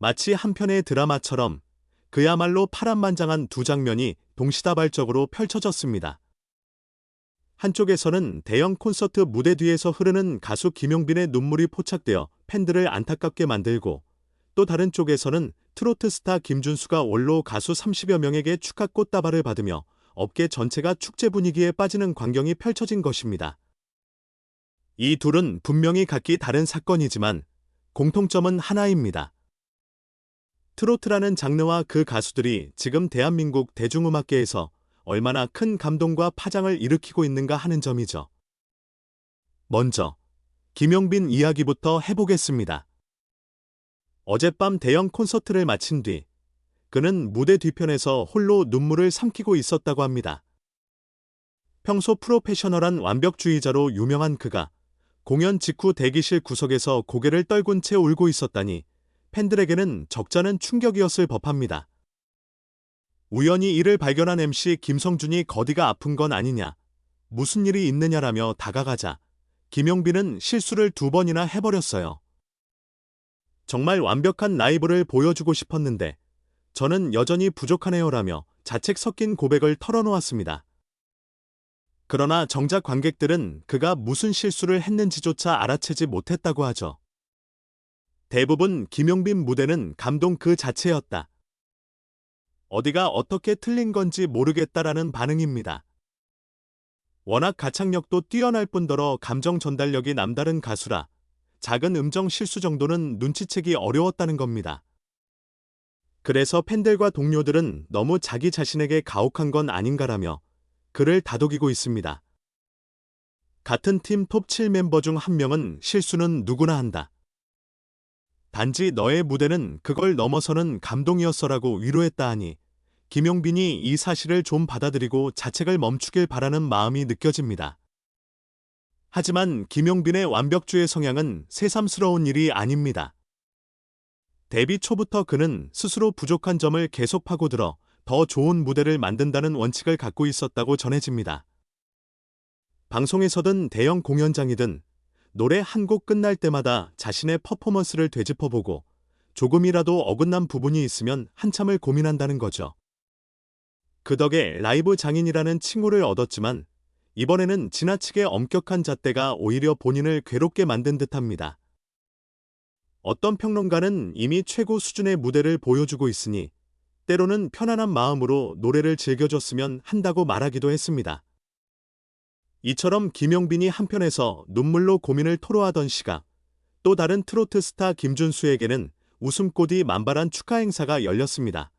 마치 한 편의 드라마처럼 그야말로 파란만장한 두 장면이 동시다발적으로 펼쳐졌습니다. 한쪽에서는 대형 콘서트 무대 뒤에서 흐르는 가수 김용빈의 눈물이 포착되어 팬들을 안타깝게 만들고 또 다른 쪽에서는 트로트 스타 김준수가 원로 가수 30여 명에게 축하 꽃다발을 받으며 업계 전체가 축제 분위기에 빠지는 광경이 펼쳐진 것입니다. 이 둘은 분명히 각기 다른 사건이지만 공통점은 하나입니다. 트로트라는 장르와 그 가수들이 지금 대한민국 대중음악계에서 얼마나 큰 감동과 파장을 일으키고 있는가 하는 점이죠. 먼저 김용빈 이야기부터 해보겠습니다. 어젯밤 대형 콘서트를 마친 뒤 그는 무대 뒤편에서 홀로 눈물을 삼키고 있었다고 합니다. 평소 프로페셔널한 완벽주의자로 유명한 그가 공연 직후 대기실 구석에서 고개를 떨군 채 울고 있었다니 팬들에게는 적잖은 충격이었을 법합니다. 우연히 이를 발견한 MC 김성준이 거디가 아픈 건 아니냐, 무슨 일이 있느냐라며 다가가자 김용빈은 실수를 두 번이나 해버렸어요. 정말 완벽한 라이브를 보여주고 싶었는데 저는 여전히 부족하네요라며 자책 섞인 고백을 털어놓았습니다. 그러나 정작 관객들은 그가 무슨 실수를 했는지조차 알아채지 못했다고 하죠. 대부분 김용빈 무대는 감동 그 자체였다. 어디가 어떻게 틀린 건지 모르겠다라는 반응입니다. 워낙 가창력도 뛰어날 뿐더러 감정 전달력이 남다른 가수라 작은 음정 실수 정도는 눈치채기 어려웠다는 겁니다. 그래서 팬들과 동료들은 너무 자기 자신에게 가혹한 건 아닌가라며 그를 다독이고 있습니다. 같은 팀 톱 7 멤버 중 한 명은 실수는 누구나 한다. 단지 너의 무대는 그걸 넘어서는 감동이었어라고 위로했다 하니 김용빈이 이 사실을 좀 받아들이고 자책을 멈추길 바라는 마음이 느껴집니다. 하지만 김용빈의 완벽주의 성향은 새삼스러운 일이 아닙니다. 데뷔 초부터 그는 스스로 부족한 점을 계속 파고들어 더 좋은 무대를 만든다는 원칙을 갖고 있었다고 전해집니다. 방송에서든 대형 공연장이든 노래 한 곡 끝날 때마다 자신의 퍼포먼스를 되짚어보고 조금이라도 어긋난 부분이 있으면 한참을 고민한다는 거죠. 그 덕에 라이브 장인이라는 칭호를 얻었지만 이번에는 지나치게 엄격한 잣대가 오히려 본인을 괴롭게 만든 듯합니다. 어떤 평론가는 이미 최고 수준의 무대를 보여주고 있으니 때로는 편안한 마음으로 노래를 즐겨줬으면 한다고 말하기도 했습니다. 이처럼 김용빈이 한편에서 눈물로 고민을 토로하던 시각, 또 다른 트로트 스타 김준수에게는 웃음꽃이 만발한 축하 행사가 열렸습니다.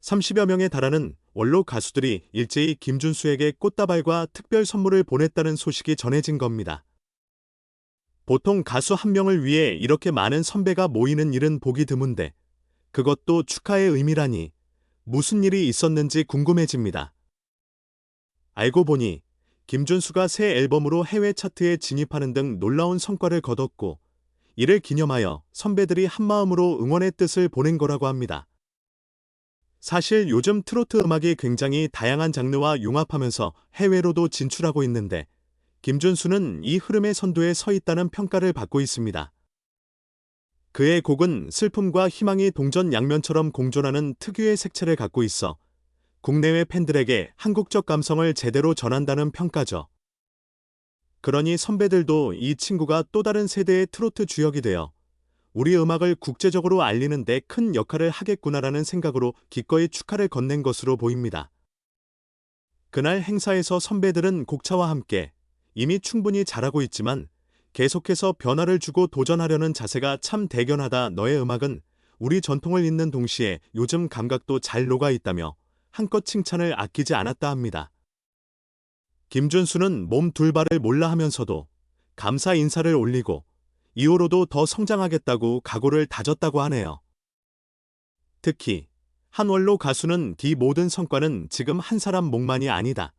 30여 명에 달하는 원로 가수들이 일제히 김준수에게 꽃다발과 특별 선물을 보냈다는 소식이 전해진 겁니다. 보통 가수 한 명을 위해 이렇게 많은 선배가 모이는 일은 보기 드문데 그것도 축하의 의미라니 무슨 일이 있었는지 궁금해집니다. 알고 보니 김준수가 새 앨범으로 해외 차트에 진입하는 등 놀라운 성과를 거뒀고 이를 기념하여 선배들이 한마음으로 응원의 뜻을 보낸 거라고 합니다. 사실 요즘 트로트 음악이 굉장히 다양한 장르와 융합하면서 해외로도 진출하고 있는데 김준수는 이 흐름의 선두에 서 있다는 평가를 받고 있습니다. 그의 곡은 슬픔과 희망이 동전 양면처럼 공존하는 특유의 색채를 갖고 있어 국내외 팬들에게 한국적 감성을 제대로 전한다는 평가죠. 그러니 선배들도 이 친구가 또 다른 세대의 트로트 주역이 되어 우리 음악을 국제적으로 알리는 데 큰 역할을 하겠구나라는 생각으로 기꺼이 축하를 건넨 것으로 보입니다. 그날 행사에서 선배들은 곡차와 함께 이미 충분히 잘하고 있지만 계속해서 변화를 주고 도전하려는 자세가 참 대견하다 너의 음악은 우리 전통을 잇는 동시에 요즘 감각도 잘 녹아 있다며 한껏 칭찬을 아끼지 않았다 합니다. 김준수는 몸 둘발을 몰라 하면서도 감사 인사를 올리고 이후로도 더 성장하겠다고 각오를 다졌다고 하네요. 특히 한원로 가수는 이 모든 성과는 지금 한 사람 목만이 아니다.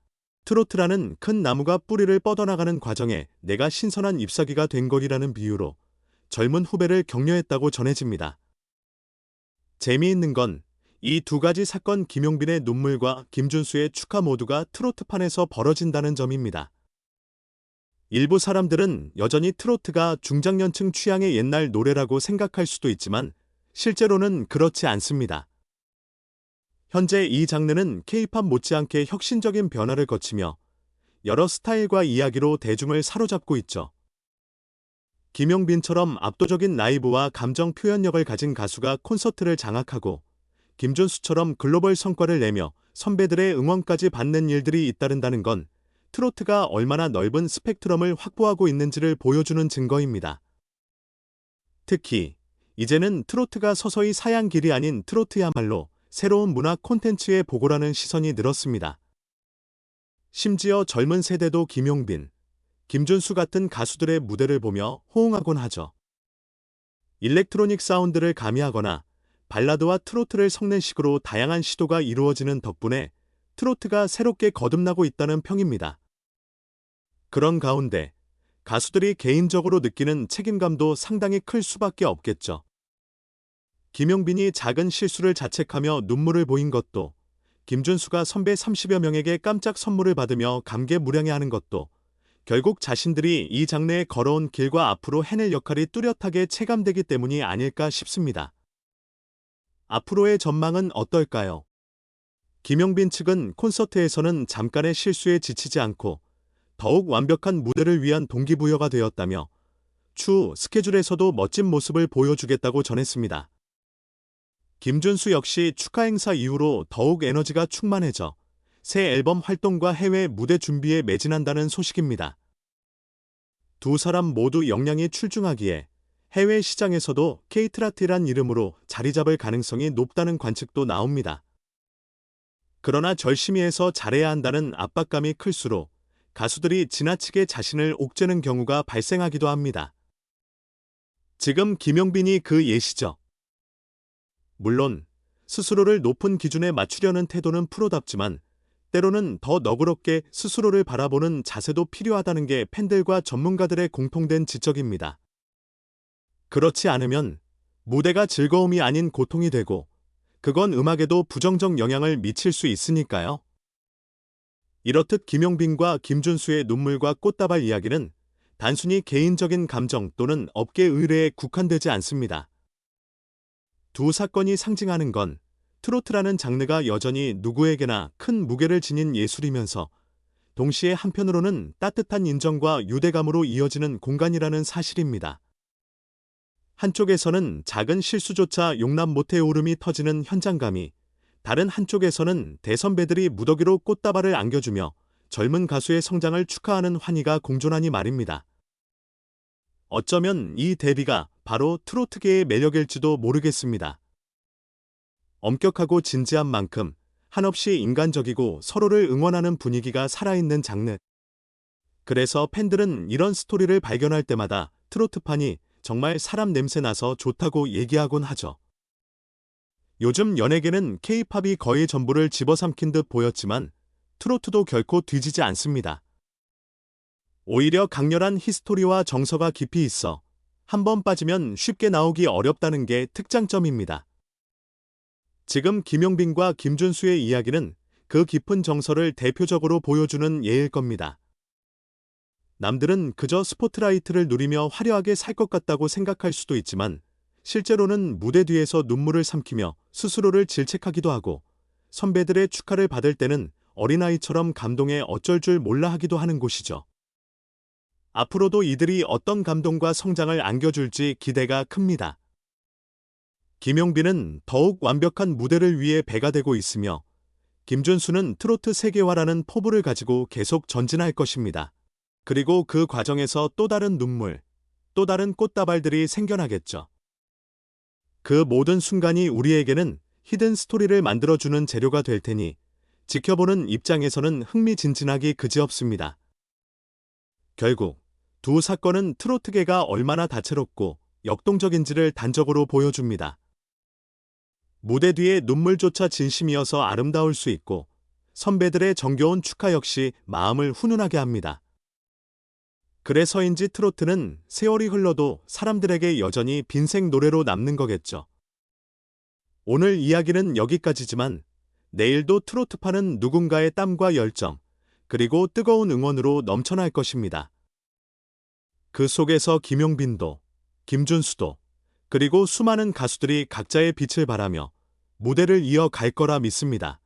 트로트라는 큰 나무가 뿌리를 뻗어나가는 과정에 내가 신선한 잎사귀가 된 거리라는 비유로 젊은 후배를 격려했다고 전해집니다. 재미있는 건 이 두 가지 사건 김용빈의 눈물과 김준수의 축하 모두가 트로트판에서 벌어진다는 점입니다. 일부 사람들은 여전히 트로트가 중장년층 취향의 옛날 노래라고 생각할 수도 있지만 실제로는 그렇지 않습니다. 현재 이 장르는 케이팝 못지않게 혁신적인 변화를 거치며 여러 스타일과 이야기로 대중을 사로잡고 있죠. 김용빈처럼 압도적인 라이브와 감정 표현력을 가진 가수가 콘서트를 장악하고 김준수처럼 글로벌 성과를 내며 선배들의 응원까지 받는 일들이 잇따른다는 건 트로트가 얼마나 넓은 스펙트럼을 확보하고 있는지를 보여주는 증거입니다. 특히 이제는 트로트가 서서히 사양길이 아닌 트로트야말로 새로운 문화 콘텐츠의 보고라는 시선이 늘었습니다. 심지어 젊은 세대도 김용빈, 김준수 같은 가수들의 무대를 보며 호응하곤 하죠. 일렉트로닉 사운드를 가미하거나 발라드와 트로트를 섞는 식으로 다양한 시도가 이루어지는 덕분에 트로트가 새롭게 거듭나고 있다는 평입니다. 그런 가운데 가수들이 개인적으로 느끼는 책임감도 상당히 클 수밖에 없겠죠. 김용빈이 작은 실수를 자책하며 눈물을 보인 것도, 김준수가 선배 30여 명에게 깜짝 선물을 받으며 감개무량해하는 것도, 결국 자신들이 이 장르에 걸어온 길과 앞으로 해낼 역할이 뚜렷하게 체감되기 때문이 아닐까 싶습니다. 앞으로의 전망은 어떨까요? 김용빈 측은 콘서트에서는 잠깐의 실수에 지치지 않고 더욱 완벽한 무대를 위한 동기부여가 되었다며 추후 스케줄에서도 멋진 모습을 보여주겠다고 전했습니다. 김준수 역시 축하 행사 이후로 더욱 에너지가 충만해져 새 앨범 활동과 해외 무대 준비에 매진한다는 소식입니다. 두 사람 모두 역량이 출중하기에 해외 시장에서도 케이트라티란 이름으로 자리 잡을 가능성이 높다는 관측도 나옵니다. 그러나 절심히 해서 잘해야 한다는 압박감이 클수록 가수들이 지나치게 자신을 옥죄는 경우가 발생하기도 합니다. 지금 김용빈이 그 예시죠. 물론 스스로를 높은 기준에 맞추려는 태도는 프로답지만 때로는 더 너그럽게 스스로를 바라보는 자세도 필요하다는 게 팬들과 전문가들의 공통된 지적입니다. 그렇지 않으면 무대가 즐거움이 아닌 고통이 되고 그건 음악에도 부정적 영향을 미칠 수 있으니까요. 이렇듯 김용빈과 김준수의 눈물과 꽃다발 이야기는 단순히 개인적인 감정 또는 업계 의뢰에 국한되지 않습니다. 두 사건이 상징하는 건 트로트라는 장르가 여전히 누구에게나 큰 무게를 지닌 예술이면서 동시에 한편으로는 따뜻한 인정과 유대감으로 이어지는 공간이라는 사실입니다. 한쪽에서는 작은 실수조차 용납 못해 울음이 터지는 현장감이 다른 한쪽에서는 대선배들이 무더기로 꽃다발을 안겨주며 젊은 가수의 성장을 축하하는 환희가 공존하니 말입니다. 어쩌면 이 대비가 바로 트로트계의 매력일지도 모르겠습니다. 엄격하고 진지한 만큼 한없이 인간적이고 서로를 응원하는 분위기가 살아있는 장르. 그래서 팬들은 이런 스토리를 발견할 때마다 트로트판이 정말 사람 냄새 나서 좋다고 얘기하곤 하죠. 요즘 연예계는 케이팝이 거의 전부를 집어삼킨 듯 보였지만 트로트도 결코 뒤지지 않습니다. 오히려 강렬한 히스토리와 정서가 깊이 있어 한 번 빠지면 쉽게 나오기 어렵다는 게 특장점입니다. 지금 김용빈과 김준수의 이야기는 그 깊은 정서를 대표적으로 보여주는 예일 겁니다. 남들은 그저 스포트라이트를 누리며 화려하게 살 것 같다고 생각할 수도 있지만 실제로는 무대 뒤에서 눈물을 삼키며 스스로를 질책하기도 하고 선배들의 축하를 받을 때는 어린아이처럼 감동에 어쩔 줄 몰라 하기도 하는 곳이죠. 앞으로도 이들이 어떤 감동과 성장을 안겨줄지 기대가 큽니다. 김용빈은 더욱 완벽한 무대를 위해 배가 되고 있으며 김준수는 트로트 세계화라는 포부를 가지고 계속 전진할 것입니다. 그리고 그 과정에서 또 다른 눈물, 또 다른 꽃다발들이 생겨나겠죠. 그 모든 순간이 우리에게는 히든 스토리를 만들어주는 재료가 될 테니 지켜보는 입장에서는 흥미진진하기 그지없습니다. 결국 두 사건은 트로트계가 얼마나 다채롭고 역동적인지를 단적으로 보여줍니다. 무대 뒤에 눈물조차 진심이어서 아름다울 수 있고 선배들의 정겨운 축하 역시 마음을 훈훈하게 합니다. 그래서인지 트로트는 세월이 흘러도 사람들에게 여전히 빈생 노래로 남는 거겠죠. 오늘 이야기는 여기까지지만 내일도 트로트파는 누군가의 땀과 열정, 그리고 뜨거운 응원으로 넘쳐날 것입니다. 그 속에서 김용빈도, 김준수도, 그리고 수많은 가수들이 각자의 빛을 발하며 무대를 이어갈 거라 믿습니다.